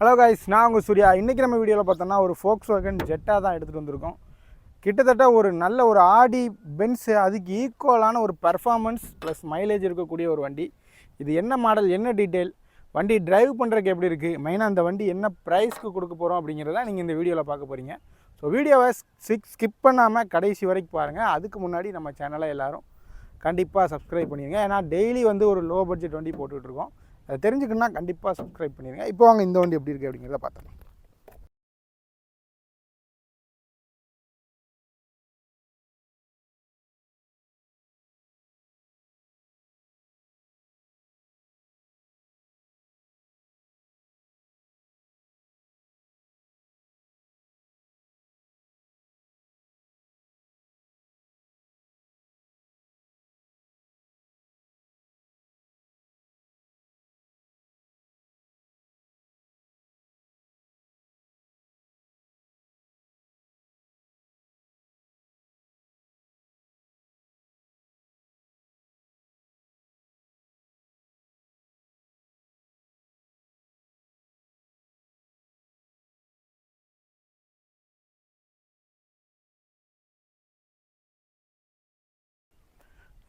Hello guys நான் உங்கள் சூர்யா. இன்றைக்கி நம்ம வீடியோவில் பார்த்தோன்னா ஒரு ஃபோக்ஸ் வேகன் ஜெட்டாக தான் எடுத்துகிட்டு வந்திருக்கோம். கிட்டத்தட்ட ஒரு நல்ல ஒரு ஆடி பென்ஸ் அதுக்கு ஈக்குவலான ஒரு பர்ஃபார்மன்ஸ் ப்ளஸ் மைலேஜ் இருக்கக்கூடிய ஒரு வண்டி. இது என்ன மாடல் என்ன டீட்டெயில் வண்டி டிரைவ் பண்ணுறதுக்கு எப்படி இருக்குது மெயினாக அந்த வண்டி என்ன ப்ரைஸ்க்கு கொடுக்க போகிறோம் அப்படிங்கிறத நீங்கள் இந்த வீடியோவில் பார்க்க போகிறீங்க ஸோ வீடியோவை ஸ்கிப் ஸ்கிப் பண்ணாமல் கடைசி வரைக்கும் பாருங்கள் அதுக்கு முன்னாடி நம்ம சேனலை எல்லாரும் கண்டிப்பாக சப்ஸ்கிரைப் பண்ணிடுங்க ஏன்னா டெய்லி வந்து ஒரு லோ பட்ஜெட் வண்டி போட்டுட்டு இருக்கோம். அதை தெரிஞ்சுக்கணுன்னா கண்டிப்பாக சப்ஸ்கிரைப் பண்ணிடுங்க இப்போ வாங்க இந்த வண்டி எப்படி இருக்குது அப்படிங்கிறத பார்த்துக்கலாம்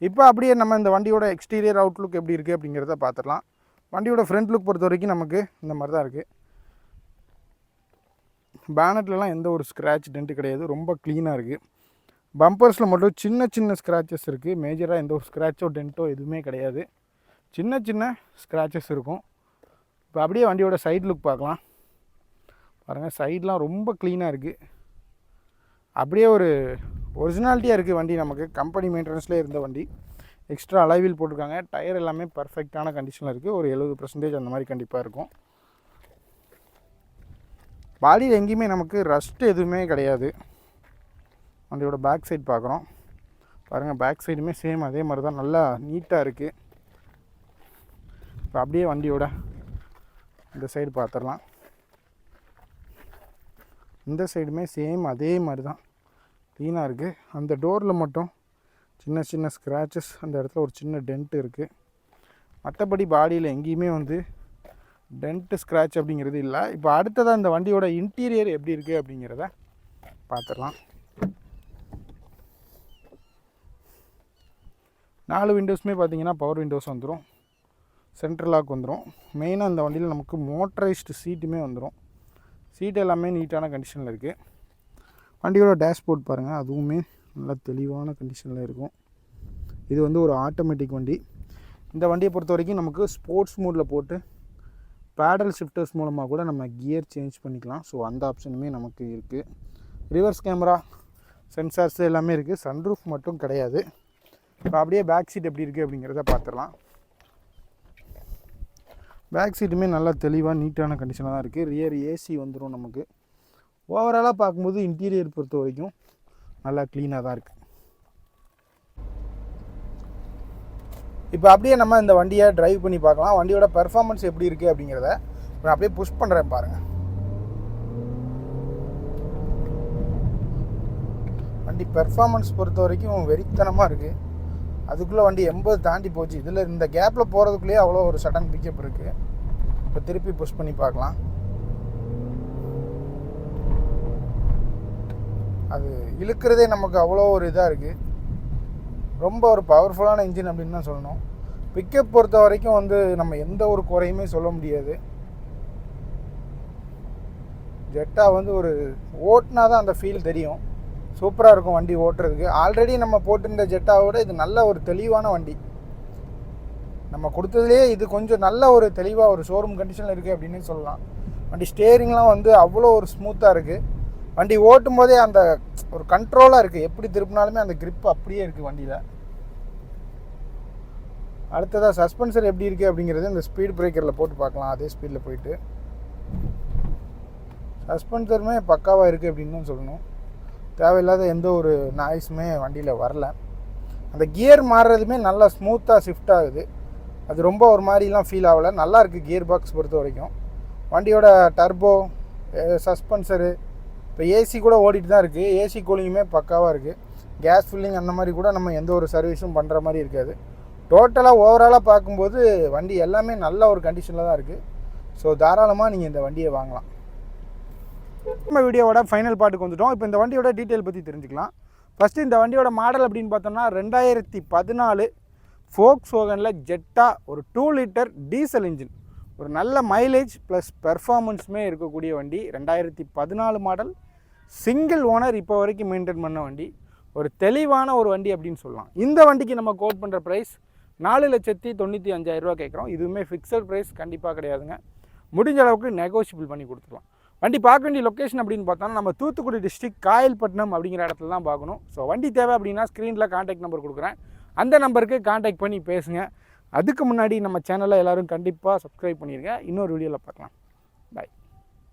இப்போ அப்படியே நம்ம இந்த வண்டியோட எக்ஸ்டீரியர் அவுட்லுக் எப்படி இருக்குது அப்படிங்கிறத பார்த்துடலாம். வண்டியோட ஃப்ரண்ட் லுக் பொறுத்த வரைக்கும் நமக்கு இந்த மாதிரி தான் இருக்குது பேனட்லலாம் எந்த ஒரு ஸ்க்ராட்ச் டென்ட்டு கிடையாது. ரொம்ப க்ளீனாக இருக்குது பம்பர்ஸில் மட்டும் சின்ன சின்ன ஸ்க்ராச்சஸ் இருக்குது மேஜராக எந்த ஒரு ஸ்க்ராச்சோ டென்ட்டோ எதுவுமே கிடையாது. சின்ன சின்ன ஸ்க்ராச்சஸ் இருக்கும். இப்போ அப்படியே வண்டியோட சைட் லுக் பார்க்கலாம். பாருங்கள் சைட்லாம் ரொம்ப க்ளீனாக இருக்குது அப்படியே ஒரு ஒரிஜினாலிட்டியாக இருக்குது வண்டி நமக்கு. கம்பெனி மெயின்டெனன்ஸ்லேயே இருந்த வண்டி. எக்ஸ்ட்ரா அலைவில் போட்டிருக்காங்க. டயர் எல்லாமே பர்ஃபெக்டான கண்டிஷனில் இருக்குது ஒரு எழுபது பர்சன்டேஜ் அந்த மாதிரி கண்டிப்பாக இருக்கும். பாடியில் எங்கேயுமே நமக்கு ரஸ்ட் எதுவுமே கிடையாது. வண்டியோட பேக் சைட் பார்க்குறோம். பாருங்கள் பேக் சைடுமே சேம் அதே மாதிரி தான். நல்லா நீட்டாக இருக்குது இப்போ அப்படியே வண்டியோட இந்த சைடு பார்த்துடலாம். இந்த சைடுமே சேம் அதே மாதிரி தான். க்ளீனாக இருக்குது அந்த டோரில் மட்டும் சின்ன சின்ன ஸ்க்ராச்சஸ் அந்த இடத்துல ஒரு சின்ன டென்ட் இருக்குது மற்றபடி பாடியில் எங்கேயுமே வந்து டென்ட்டு ஸ்க்ராட்ச் அப்படிங்கிறது இல்லை. இப்போ அடுத்ததாக இந்த வண்டியோட இன்டீரியர் எப்படி இருக்குது அப்படிங்கிறத பார்த்துடலாம் நாலு விண்டோஸுமே பார்த்தீங்கன்னா பவர் விண்டோஸ் வந்துடும் சென்ட்ரல் லாக் வந்துடும் மெயினாக இந்த வண்டியில் நமக்கு மோட்டரைஸ்டு சீட்டுமே வந்துடும் சீட் எல்லாமே நீட்டான கண்டிஷனில் இருக்குது வண்டியோட டேஷ்போர்ட் பாருங்கள் அதுவுமே நல்லா தெளிவான கண்டிஷனில் இருக்கும். இது வந்து ஒரு ஆட்டோமேட்டிக் வண்டி. இந்த வண்டியை பொறுத்த வரைக்கும் நமக்கு ஸ்போர்ட்ஸ் மோடில் போட்டு பேடல் ஷிஃப்டர்ஸ் மூலமாக கூட நம்ம கியர் சேஞ்ச் பண்ணிக்கலாம். ஸோ அந்த ஆப்ஷனுமே நமக்கு இருக்குது ரிவர்ஸ் கேமரா சென்சார்ஸ் எல்லாமே இருக்குது சன்ரூஃப் மட்டும் கிடையாது. இப்போ அப்படியே பேக் சீட் எப்படி இருக்குது அப்படிங்கிறத பார்த்துடலாம் பேக் சீட்டுமே நல்லா தெளிவாக நீட்டான கண்டிஷனாக தான் இருக்குது ரியர் ஏசி வந்துடும் நமக்கு. ஓவராலாக பார்க்கும்போது இன்டீரியர் பொறுத்த வரைக்கும் நல்லா க்ளீனாக தான் இருக்குது இப்போ அப்படியே நம்ம இந்த வண்டியை ட்ரைவ் பண்ணி பார்க்கலாம். வண்டியோட பெர்ஃபார்மன்ஸ் எப்படி இருக்குது அப்படிங்கிறத நான் அப்படியே புஷ் பண்ணுறேன் பாருங்கள் வண்டி பெர்ஃபார்மன்ஸ் பொறுத்த வரைக்கும் வெறித்தனமாக இருக்குது அதுக்குள்ளே வண்டி எண்பது தாண்டி போச்சு. இதில் இந்த கேப்பில் போகிறதுக்குள்ளேயே அவ்வளோ ஒரு சடன் பிக்கப் இருக்குது இப்போ திருப்பி புஷ் பண்ணி பார்க்கலாம். அது இழுக்கிறதே நமக்கு அவ்வளோ ஒரு இதாக இருக்குது ரொம்ப ஒரு பவர்ஃபுல்லான இன்ஜின் அப்படின்னு தான் சொல்லணும். பிக்கப் பொறுத்த வரைக்கும் வந்து நம்ம எந்த ஒரு குறையுமே சொல்ல முடியாது. ஜெட்டா வந்து ஒரு ஓட்டினா தான் அந்த ஃபீல் தெரியும். சூப்பராக இருக்கும் வண்டி ஓட்டுறதுக்கு. ஆல்ரெடி நம்ம போட்டிருந்த ஜெட்டாவோட இது நல்ல ஒரு தெளிவான வண்டி. நம்ம கொடுத்ததுலேயே இது கொஞ்சம் நல்ல ஒரு தெளிவாக ஒரு ஷோரூம் கண்டிஷனில் இருக்குது அப்படின்னு சொல்லலாம். வண்டி ஸ்டேரிங்லாம் வந்து அவ்வளோ ஒரு ஸ்மூத்தாக இருக்குது வண்டி ஓட்டும் போதே அந்த ஒரு கண்ட்ரோலாக இருக்குது எப்படி திருப்பினாலுமே அந்த கிரிப் அப்படியே இருக்குது வண்டியில். அடுத்ததாக சஸ்பென்சர் எப்படி இருக்குது அப்படிங்கிறது இந்த ஸ்பீட் பிரேக்கரில் போட்டு பார்க்கலாம். அதே ஸ்பீடில் போயிட்டு. சஸ்பென்சருமே பக்காவாக இருக்குது அப்படின்னு தான் சொல்லணும். தேவையில்லாத எந்த ஒரு நாய்ஸுமே வண்டியில் வரல. அந்த கியர் மாறுறதுமே நல்லா ஸ்மூத்தாக ஷிஃப்ட் ஆகுது. அது ரொம்ப ஒரு மாதிரிலாம் ஃபீல் ஆகலை. நல்லா இருக்குது கியர் பாக்ஸ் பொறுத்த வரைக்கும். வண்டியோட டர்போ சஸ்பென்சரு இப்போ ஏசி கூட ஓடிட்டு தான் இருக்குது ஏசி கூலிங்குமே பக்காவாக இருக்குது கேஸ் ஃபில்லிங் அந்த மாதிரி கூட நம்ம எந்த ஒரு சர்வீஸும் பண்ணுற மாதிரி இருக்காது. டோட்டலாக ஓவராலாக பார்க்கும்போது வண்டி எல்லாமே நல்ல ஒரு கண்டிஷனில் தான் இருக்குது ஸோ தாராளமாக நீங்கள் இந்த வண்டியை வாங்கலாம். நம்ம வீடியோவோட ஃபைனல் பாட்டுக்கு வந்துட்டோம். இப்போ இந்த வண்டியோட டீட்டெயில் பற்றி தெரிஞ்சுக்கலாம். ஃபஸ்ட்டு இந்த வண்டியோட மாடல் அப்படின்னு பார்த்தோம்னா ரெண்டாயிரத்தி பதினாலு ஃபோக்ஸ் ஓகனில் ஜெட்டா ஒரு டூ லிட்டர் டீசல் இன்ஜின் ஒரு நல்ல மைலேஜ் ப்ளஸ் பெர்ஃபார்மன்ஸுமே இருக்கக்கூடிய வண்டி. ரெண்டாயிரத்தி பதினாலு மாடல் சிங்கிள் ஓனர் இப்போ வரைக்கும் மெயின்டைன் பண்ண வண்டி ஒரு தெளிவான ஒரு வண்டி அப்படின்னு சொல்லலாம். இந்த வண்டிக்கு நம்ம கோட் பண்ணுற ப்ரைஸ் நாலு லட்சத்தி தொண்ணூற்றி அஞ்சாயிரரூவா கேட்குறோம். இதுவுமே ஃபிக்ஸட் ப்ரைஸ் கண்டிப்பாக கிடையாதுங்க. முடிஞ்ச அளவுக்கு நெகோஷியபிள் பண்ணி கொடுத்துருலாம் வண்டி பார்க்க வேண்டிய லொக்கேஷன் அப்படின்னு பார்த்தோம்னா நம்ம தூத்துக்குடி டிஸ்ட்ரிக் காயல்பட்டினம் அப்படிங்கிற இடத்துல தான் பார்க்கணும். ஸோ வண்டி தேவை அப்படின்னா ஸ்க்ரீனில் காண்டாக்ட் நம்பர் கொடுக்குறேன். அந்த நம்பருக்கு காண்டாக்ட் பண்ணி பேசுங்க. அதுக்கு முன்னாடி நம்ம சேனலை எல்லோரும் கண்டிப்பாக சப்ஸ்கிரைப் பண்ணிடுங்க இன்னொரு வீடியோவில் பார்க்கலாம். பாய்